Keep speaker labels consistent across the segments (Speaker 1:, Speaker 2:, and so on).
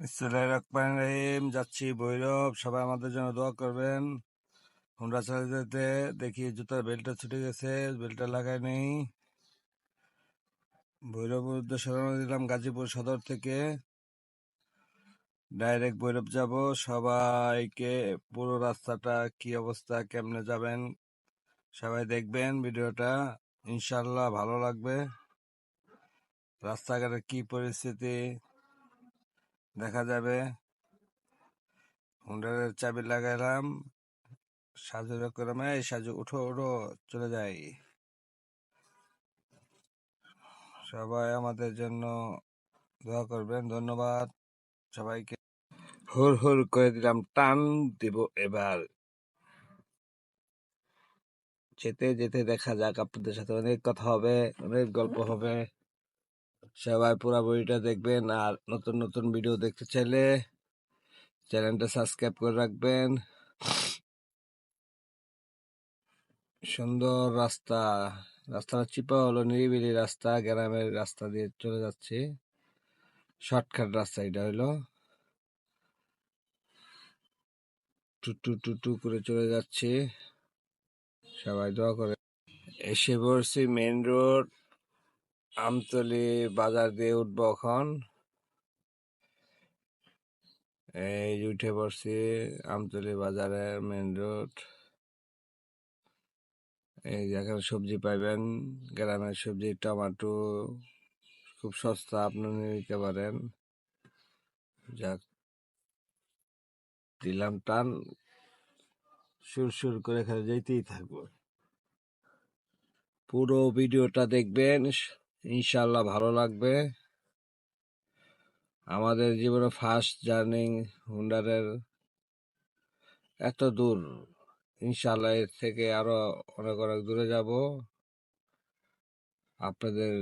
Speaker 1: রহিম, যাচ্ছি ভৈরব, সবাই আমাদের জন্য দোয়া করবেন। হুন্ডা চালিয়ে দেখি জুতার বেল্টটা ছুটে গেছে, বেল্টটা লাগাই নেই। ভৈরব উদ্দেশ্যে দিলাম গাজীপুর সদর থেকে। ডাইরেক্ট ভৈরব যাব। সবাইকে পুরো রাস্তাটা কি অবস্থা, কেমনে যাবেন সবাই দেখবেন ভিডিওটা। ইনশাল্লাহ ভালো লাগবে। রাস্তাঘাটের কি পরিস্থিতি দেখা যাবে। হুন্ডারের চাবি লাগাইলাম। সাজু এই সাজু উঠো উঠো, চলে যাই। সবাই আমাদের জন্য দোয়া করবেন, ধন্যবাদ। সবাইকে হুর হুর করে দিলাম, টান দিব এবার। যেতে যেতে দেখা যাক, আপনাদের সাথে অনেক কথা হবে, অনেক গল্প হবে। সবাই পুরো বইটা দেখবেন আর নতুন নতুন ভিডিও দেখতে চাইলে চ্যানেলটা সাবস্ক্রাইব করে রাখবেন। সুন্দর রাস্তা, রাস্তাটা চিপা হলো, নিরিবিলি রাস্তা, গ্রামের রাস্তা দিয়ে চলে যাচ্ছে। শর্টকাট রাস্তা এটা হলো টুটু টুটু করে চলে যাচ্ছে। সবাই দোয়া করে। এসে পড়ছি মেন রোড আমতলি বাজার দিয়ে উঠবো এখন। এই উঠে পড়ছি আমতলি বাজারের মেন রোড এই যেখানে সবজি পাইবেন, গ্রামের সবজি, টমাটো, খুব সস্তা, আপনি নিতে পারেন। যাক, দিলাম টান, সুর সুর করে এখানে যেতেই থাকব। পুরো ভিডিওটা দেখবেন ইনশাল্লাহ ভালো লাগবে। আমাদের জীবনে ফার্স্ট জার্নি হুন্ডারের এত দূর। ইনশাল্লাহ এর থেকে আরও অনেক অনেক দূরে যাব। আপনাদের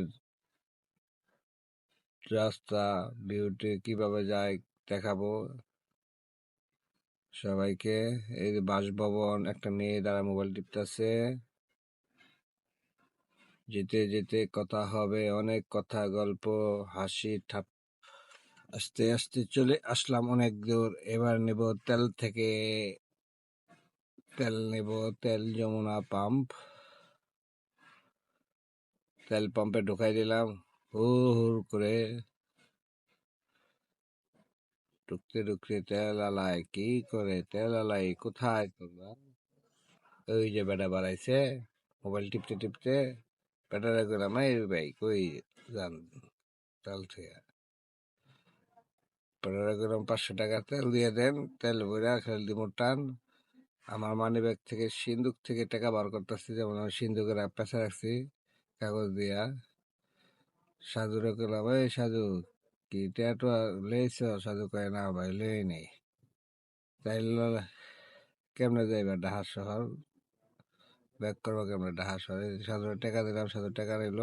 Speaker 1: রাস্তা বিউটি কীভাবে যায় দেখাবো। সবাইকে এই বাসভবন একটা মেয়ে দ্বারা মোবাইল টিপতেছে। যেতে যেতে কথা হবে, অনেক কথা, গল্প, হাসি, ঠাপ, আস্তে আস্তে চলে আসলাম অনেক দূর। এবার নেব তেল থেকে, তেল নেব, তেল যমুনা পাম্প। তেল পাম্পে ঢুকাই দিলাম, হুর হুর করে। ঢুকতে ঢুকতে তেল আলাই কি করে তেল আলাই কোথায় তোমরা? ওই যে বেটা বাড়াইছে মোবাইল টিপতে টিপতে। এই ভাই কই যান তেল থেকে বেটারা গেলাম পাঁচশো টাকা তেল দিয়ে দেন তেল ভরে খেল দিব টান আমার মানি ব্যাগ থেকে সিন্দুক থেকে টাকা বার করতেছি যেমন আমি সিন্দুকের পেঁচা রাখছি কাগজ দিয়া সাধুরে গেলাম এই সাধু কি ট্যাটু লেছ সাধু কয় না ভাই লই নেই তাইলে কেমনে যাইবা ডাহার শহর ব্যাক করব কেমনে? ডাহার শহর সাধুরে টাকা দিলাম সাধু টাকা নিল,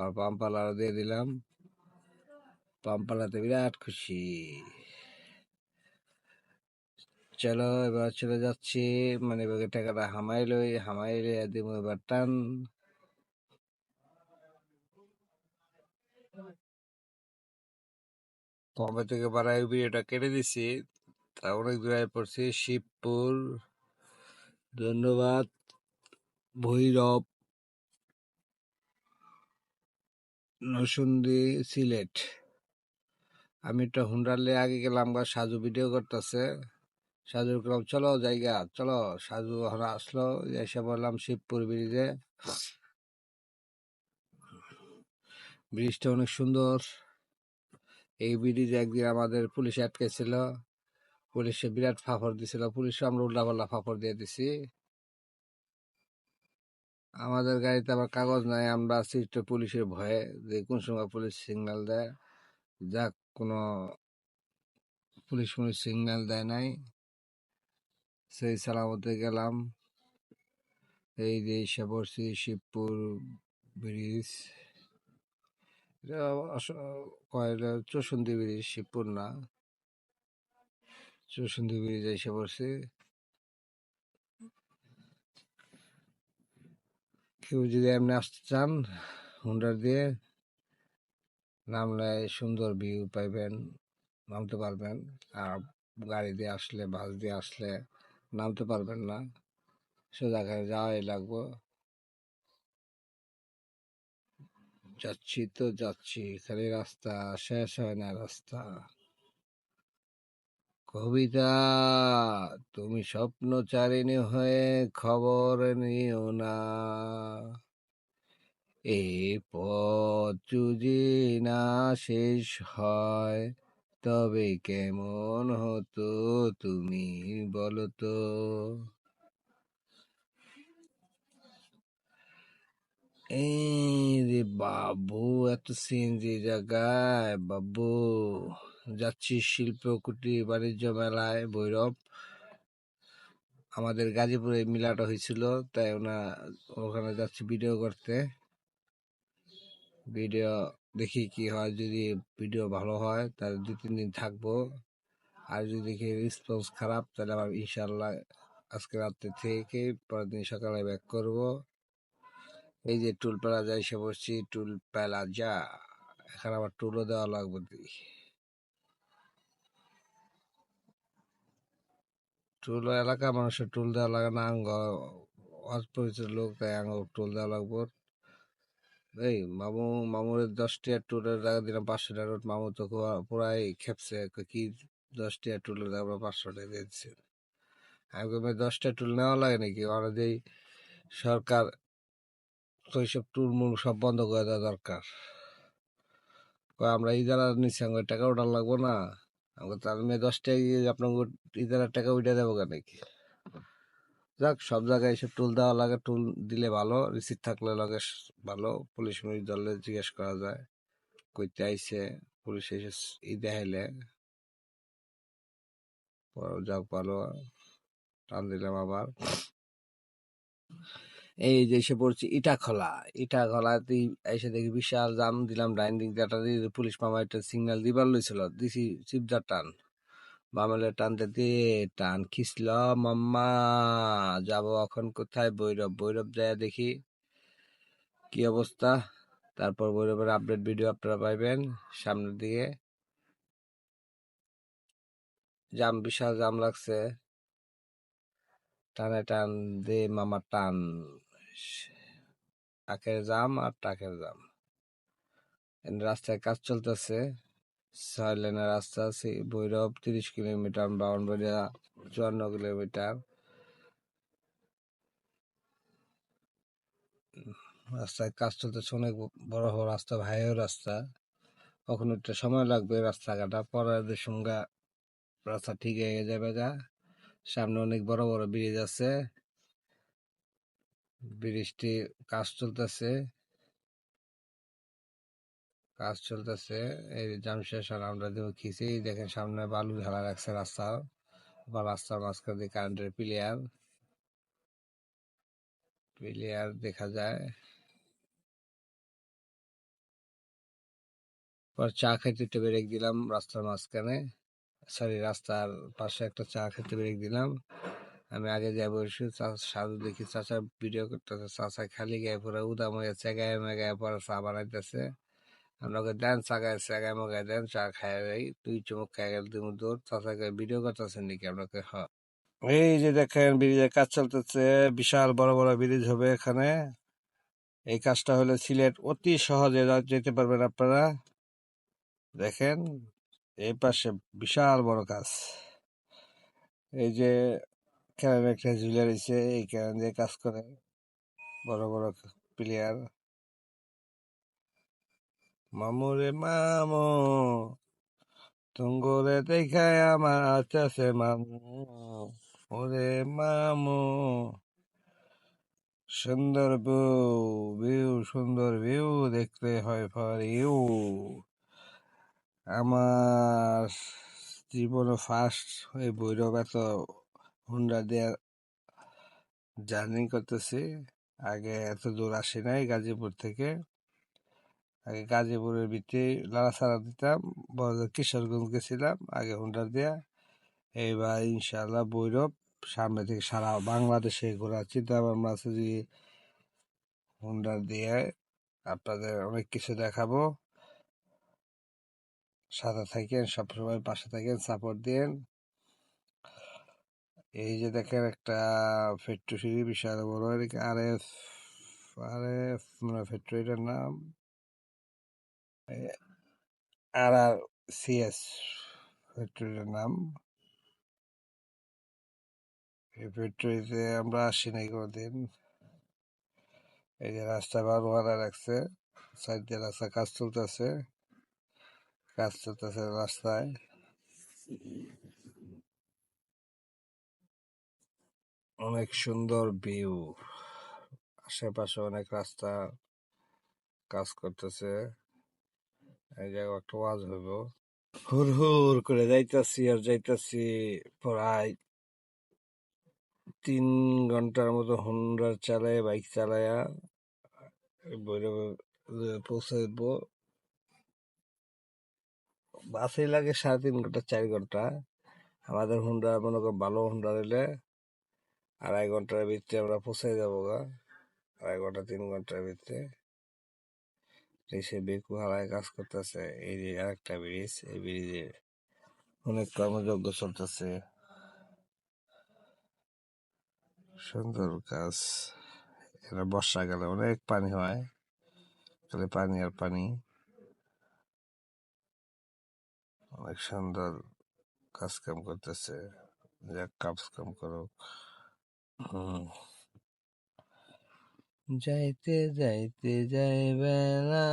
Speaker 1: আর পাম্পালা দিয়ে দিলাম। পাম্পালাতে বিরাট খুশি। চলো, এবার চলে যাচ্ছি মানে ব্যাগের টাকাটা হামাই লই, হামাই দিব এবার টান। বম্বে থেকে বাড়াই ভিডিওটা কেটে দিছি, তা অনেক দূরে পড়ছি, শিবপুর। ধন্যবাদ। ভৈরব নসুন্দি সিলেট। আমি একটা হুন্ডারলে আগে গেলাম বা সাজু ভিডিও করতেছে। সাজু গেলাম চলো জায়গা, চলো। সাজু এখন আসলো, এসে বললাম, শিবপুর ব্রিজে। ব্রিজটা অনেক সুন্দর। এই ব্রিজে একদিন আমাদের পুলিশ আটকেছিল পুলিশে বিরাট ফাফর দিছিল। পুলিশে আমরা উল্লাপাল্লা ফাফর দিয়ে দিছি। আমাদের গাড়িতে আবার কাগজ নাই, আমরা সিট পুলিশের ভয়ে যে কোন সময় পুলিশ সিগন্যাল দেয় যাক কোনো পুলিশ পুলিশ সিগন্যাল দেয় নাই, সেই সালামতে গেলাম। এই যে এসে পড়ছি শিবপুর ব্রিজ। কয়লা ব্রিজ, শিবপুর না। চৌসন্দি ব্রিজ এসে পড়ছি। কেউ যদি এমনি আসতে চান হুন্ডার দিয়ে নামলে সুন্দর ভিউ পাইবেন, নামতে পারবেন। আর গাড়ি দিয়ে আসলে, বাস দিয়ে আসলে নামতে পারবেন না। সোজা যাওয়াই লাগবো। যাচ্ছি তো যাচ্ছি, খালি রাস্তা শেষ হয় না রাস্তা। কবিতা, তুমি স্বপ্ন স্বপ্নচারিণী হয়ে খবর নিও না। এ পথ না শেষ হয়, তবে কেমন হতো তুমি বলো তো? এই রে বাবু, এত সিএনজি জায়গায়, বাবু। যাচ্ছি শিল্প কুটির বাণিজ্য মেলায়, ভৈরব। আমাদের গাজীপুরে মিলাটা হয়েছিল, তাই ওনা ওখানে যাচ্ছি ভিডিও করতে। ভিডিও দেখি কি হয়, যদি ভিডিও ভালো হয়, তাহলে দু তিন দিন থাকব। আর যদি দেখি রেসপন্স খারাপ, তাহলে আবার ইনশাল্লাহ আজকে রাত্রে থেকে পরের দিন সকালে ব্যাক করব। এই যে টুল প্লাজা এসে বসছি, টুল পেলা যা এখানে আবার টুলও দেওয়া লাগবে। টুল এলাকা, মানুষের টুল দেওয়া লাগে না, আঙ্গ, অপরিচিত লোক, তাই আঙ্গ টুল দেওয়া লাগবো। এই মামু, মামুর দশ টিয়ার টুলের টাকা দিলাম, পাঁচশো টাকা নোট মামু তো পুরা- পুরাই খেপছে, কি দশ টিয়ার টুলের দাম আমরা পাঁচশো টাকা দিয়ে দিচ্ছি। আমি ভাই দশটা টুল নেওয়া লাগে নাকি? ওরা যেই সরকার তো এইসব টুল মুল সব বন্ধ করে দেওয়া দরকার। আমরা ইজারা নিচ্ছি আমার টাকা ওঠার লাগবো না। আমাকে তার মেয়ে দশ টাকা দিয়ে আপনাকে ইজারার টাকা উঠে দেবো কেন নাকি যাক, সব জায়গায় এসব টুল দেওয়া লাগে টুল দিলে ভালো রিসিট থাকলে লাগে ভালো পুলিশ মুলিশ ধরলে জিজ্ঞেস করা যায়। কইতে আইছে পুলিশ এসে ই দেখাইলে। যাক ভালো, টান দিলাম আবার। এই যে এসে পড়ছি, ইটা খোলা। ইটা খোলাতে এসে দেখি বিশাল জাম দিলাম ডাইনিং ডাটা দিয়ে পুলিশ মামা একটা সিগন্যাল দিবার লইছিল। দিছি চিপদার টান। মামালে টানতে দিয়ে টান খিসল মাম্মা, যাব এখন কোথায়? বৈরব বৈরব যায় দেখি। কি অবস্থা? তারপর বৈরবের আপডেট ভিডিও আপনারা পাইবেন সামনের দিকে। জাম, বিশাল জাম লাগছে। টানে টান দে মামা টান। টাকের জাম আর টাকের জাম। রাস্তায় কাজ চলতেছে। ছয় লেনের রাস্তা আছে, ভৈরব তিরিশ কিলোমিটার, বাউনবাড়িয়া চুয়ান্ন কিলোমিটার। রাস্তায় কাজ চলতেছে, অনেক বড় বড় রাস্তা, ভাইও রাস্তা। কখনো একটু সময় লাগবে রাস্তাঘাটা পরের সঙ্গে রাস্তা ঠিক হয়ে যাবে গা। সামনে অনেক বড় বড় ব্রিজ আছে। ব্রিজটি কাজ চলতেছে। কাজ চলতেছে, এই জাম শেষ আর আমরা দেবো খিচি দেখেন সামনে বালু ঢালা রাখছে রাস্তা বা রাস্তার মাঝখান দিয়ে কারেন্টের প্লেয়ার প্লেয়ার দেখা যায়। পর চা খেতে একটু ব্রেক দিলাম রাস্তার মাঝখানে। সরি রাস্তার পাশে একটা চা খেতে ব্রেক দিলাম। আমি আগে যাই বসে সাধু দেখি চাচা ভিডিও করতেছে, চাচা খালি গায়ে পুরো উদাম হয়ে চেগায় মেগায় পরে চা বানাইতেছে। আমরা ওকে দেন চা গায়ে চেগায় মগায় দেন চা খাই যাই তুই চুমুক খাই গেল তুমি দূর চাচাকে ভিডিও করতেছেন নাকি? আপনাকে হ। এই যে দেখেন, ব্রিজের কাজ চলতেছে, বিশাল বড় বড় ব্রিজ হবে এখানে। এই কাজটা হলে সিলেট অতি সহজে যেতে পারবেন আপনারা। দেখেন, এই পাশে বিশাল বড় কাজ। এই যে এখানে একটা ঝুলে রয়েছে এইখানে দিয়ে কাজ করে? বড় বড় প্লেয়ার মামুরে মামু তুঙ্গরে দেখায় আমার আছে মামু। ওরে মামু, সুন্দর বউ, ভিউ, সুন্দর ভিউ, দেখতে হয় ফর ইউ আমার জীবনে ফার্স্ট ওই ভৈরব এত হুন্ডা দিয়ে জার্নি করতেছি। আগে এত দূর আসি নাই গাজীপুর থেকে। আগে গাজীপুরের ভিতরে লাড়াছাড়া দিতাম, বড় কিশোরগঞ্জ গেছিলাম, আগে হুন্ডা দিয়া। এইবার ইনশাল্লাহ বৈরব, সামনে থেকে সারা বাংলাদেশে ঘোরার চিন্তা ভাবনা আছে যে হুন্ডার দিয়ে আপনাদের অনেক কিছু দেখাবো। সাথে থাকেন, সবসময় পাশে থাকেন সাপোর্ট দিন এই যে দেখেন একটা ফ্যাক্টরি বিশাল বড় আর এফ আর মানে ফ্যাক্টরিটার নাম। আর আর সি সিএস ফ্যাক্টরিটার নাম। এই ফ্যাক্টরিতে আমরা আসি নাই কোনোদিন। এই যে রাস্তা বারোয়ারা রাখছে সাইড দিয়ে রাস্তা কাজ চলতেছে। কাজ চলতেছে রাস্তায়। অনেক সুন্দর ভিউ আশেপাশে অনেক রাস্তা কাজ করতেছে। এই জায়গায় একটা ওয়াজ হইব। হুর হুর করে যাইতাছি আর যাইতাছি প্রায় তিন ঘণ্টার মতো হুন্ডা চালায়, বাইক চালায়া ভৈরবে পৌঁছাইব বাসে লাগে সাড়ে তিন ঘণ্টা, চার ঘণ্টা। আমাদের হুন্ডা মনে করো ভালো হুন্ডা নিলে আড়াই ঘণ্টার ভিতরে আমরা পৌঁছাই যাব গা। আড়াই ঘণ্টা, তিন ঘণ্টার ভিতরে সে বেকু হারায় কাজ করতেছে। এই যে আরেকটা ব্রিজ, এই ব্রিজে অনেক কর্মযজ্ঞ চলতেছে। সুন্দর কাজ। এটা বর্ষাকালে অনেক পানি হয়। তাহলে পানি আর পানি। অনেক সুন্দর কাজ কাম করতেছে। যাক কাজ কাম করুক। যাইতে যাইতে যাই বেলা।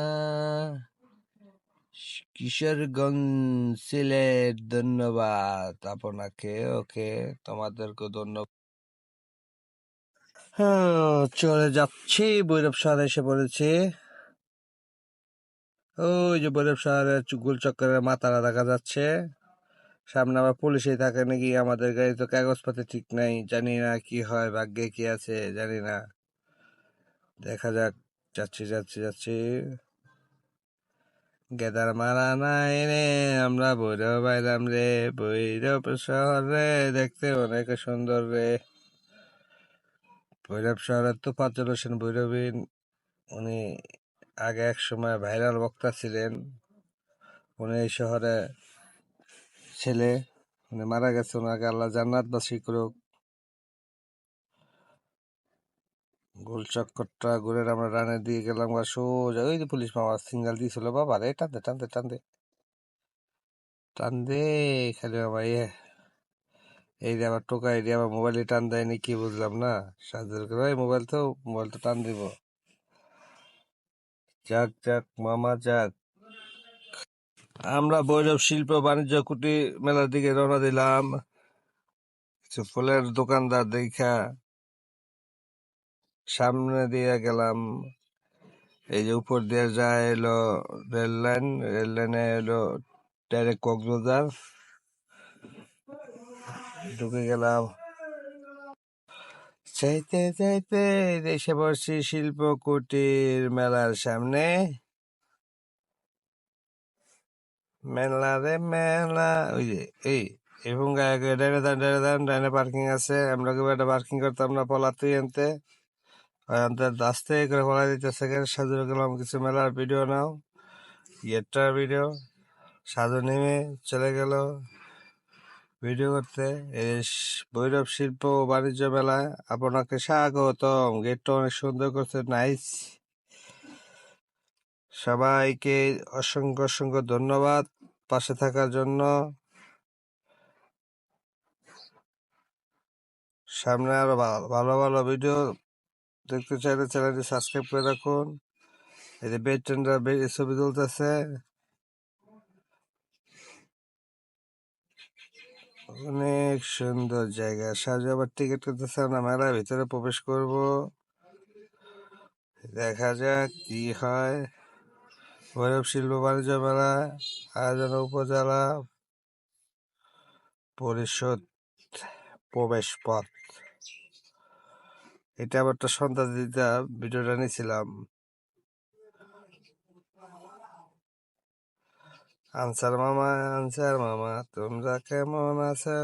Speaker 1: কিশোরগঞ্জ সিলেট ধন্যবাদ। আপনাকে ওকে তোমাদেরকে ধন্যবাদ। হ্যাঁ, চলে যাচ্ছি। ভৈরব শহরে এসে পড়েছি। ওই যে ভৈরব শহরে গোল চক্করের মাথারা দেখা যাচ্ছে। সামনে আবার পুলিশে থাকে নাকি? আমাদের গাড়ি তো কাগজপত্র ঠিক নাই। জানি না কি হয়, ভাগ্যে কি আছে, জানি না। দেখা যাক, যাচ্ছি যাচ্ছি যাচ্ছি। গেদার মারা নাই রে, আমরা ভৈরব আইলাম রে। ভৈরব শহরে দেখতে অনেক সুন্দর রে। ভৈরব শহরের তো পাঁচজন হোসেন ভৈরবীন উনি আগে এক সময় ভাইরাল বক্তা ছিলেন। উনি এই শহরে ছেলে মানে মারা গেছে ওনাকে আল্লাহ বাসী করুক। গোল চক্করটা ঘুরে আমরা রানে দিয়ে গেলাম বা সোজা, ওই যে পুলিশ মামা সিঙ্গাল দিয়েছিল, বাবা রে টানতে টানতে টানতে টান দে। খালি বাবা ইয়ে। এই যে আবার টোকা এই আবার মোবাইলে টান দেয়নি, কি বুঝলাম না? সাহায্য করে ওই মোবাইল তো মোবাইল তো টান দিব। যাক যাক, মামা যাক। আমরা বৈরব শিল্প বাণিজ্য কুটির মেলার দিকে রওনা দিলাম। কিছু ফুলের দোকানদার দেখা। সামনে দিয়ে গেলাম। এই যে উপর দিয়ে যায় এলো রেল লাইন। রেল লাইনে এলো ডাইরেক্ট কক্সবাজার। ঢুকে গেলাম। চাইতে চাইতে এসে পড়ছি শিল্প কুটির মেলার সামনে। মেলা রে মেলা। ওই যে, এই এবং ডাইনে দান ডাইনে দান, ডাইনে পার্কিং আছে। আমরা কেউ একটা পার্কিং করতাম না পলাতে আনতে আস্তে করে পলাই দিতে সেকেন্ড সাজু গেলাম কিছু মেলার ভিডিও নাও। ইয়েটার ভিডিও। সাজু নেমে চলে গেল ভিডিও করতে। ভৈরব শিল্প ও বাণিজ্য মেলায়। আপনাকে স্বাগতম। গেটটা অনেক সুন্দর করছে। নাইস। সবাইকে অসংখ্য অসংখ্য ধন্যবাদ পাশে থাকার জন্য। সামনে আরও ভালো ভালো ভিডিও দেখতে চাইলে চ্যানেলটি সাবস্ক্রাইব করে রাখুন। এই যে বেড ছবি তুলতেছে। অনেক সুন্দর জায়গা। সাজু আবার টিকিট করতেছে আমরা মেলার ভিতরে প্রবেশ করব। দেখা যাক কি হয়। ভৈরব শিল্প বাণিজ্য মেলা, আয়োজন উপজেলা পরিষদ প্রবেশ পথ। এটা আবার একটা সন্ধ্যা দিতে ভিডিওটা নিয়েছিলাম। আনসার মামা আনসার মামা, তোমরা কেমন আছো